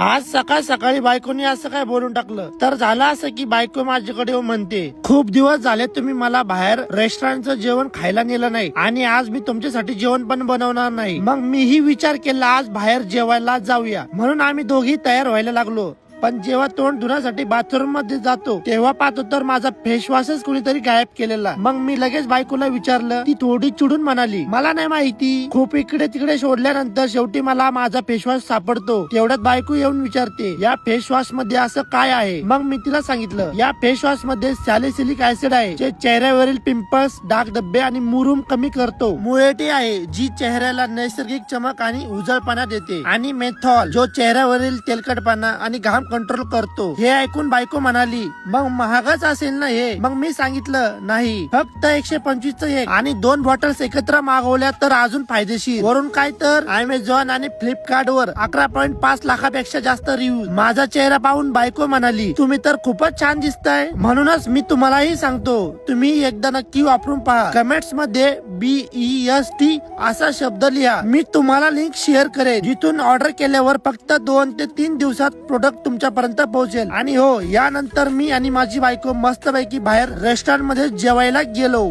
आज सकाळ सकाळी बायकोनी असं काय बोलून टाकलं? तर झालं असं की बायको माझ्याकडे म्हणते खूप दिवस झाले तुम्ही मला बाहेर रेस्टॉरंटचं जेवण खायला नेलं नाही आणि आज मी तुमच्यासाठी जेवण पण बनवणार नाही. मग मीही विचार केला आज बाहेर जेवायला जाऊया. म्हणून आम्ही दोघी तयार व्हायला लागलो. पण जेव्हा तोंड धुण्यासाठी बाथरूममध्ये जातो तेव्हा पाहतो तर माझा फेसवॉशच कुणीतरी गायब केलेला. मग मी लगेच बायकोला विचारलं ती थोडी चिडून म्हणाली. मला नाही माहिती. खूप इकडे तिकडे शोधल्यानंतर शेवटी मला माझा फेसवॉश सापडतो. तेवढ्यात बायको येऊन विचारते या फेसवॉशमध्ये असं काय आहे? मग मी तिला सांगितलं या फेसवॉशमध्ये सॅलिसिलिक ऍसिड आहे जे चेहऱ्यावरील पिंपल्स डाग डब्बे आणि मुरुम कमी करतो. मुएटी आहे जी चेहऱ्याला नैसर्गिक चमक आणि उजळपणा देते. आणि मेथॉल जो चेहऱ्यावरील तेलकटपणा आणि घाम कंट्रोल करतो. हे ऐकून बायको म्हणाली मग महागच असेल ना हे? मग मी सांगितलं नाही. फक्त एकशे पंचवीस एक आणि दोन बॉटल्स एकत्र मागवल्या तर अजून फायदेशीर. वरून काय तर? अमेझॉन आणि फ्लिपकार्ट वर अकरा पॉईंट पाच लाखापेक्षा जास्त रिव्ह्यू माझा चेहरा पाहून बायको म्हणाली तुम्ही तर खूपच छान दिसताय. म्हणूनच मी तुम्हालाही सांगतो तुम्ही एकदा नक्की वापरून पहा. कमेंट्समध्ये बी ई एस टी असा शब्द लिहा. मी तुम्हाला लिंक शेअर करेन. जिथून ऑर्डर केल्यावर फक्त दोन ते तीन दिवसात प्रोडक्ट तुमच्यापर्यंत पोहोचेल. आणि हो यानंतर मी आणि माझी बायको मस्तपैकी बाहेर रेस्टॉरंटमध्ये जेवायला गेलो.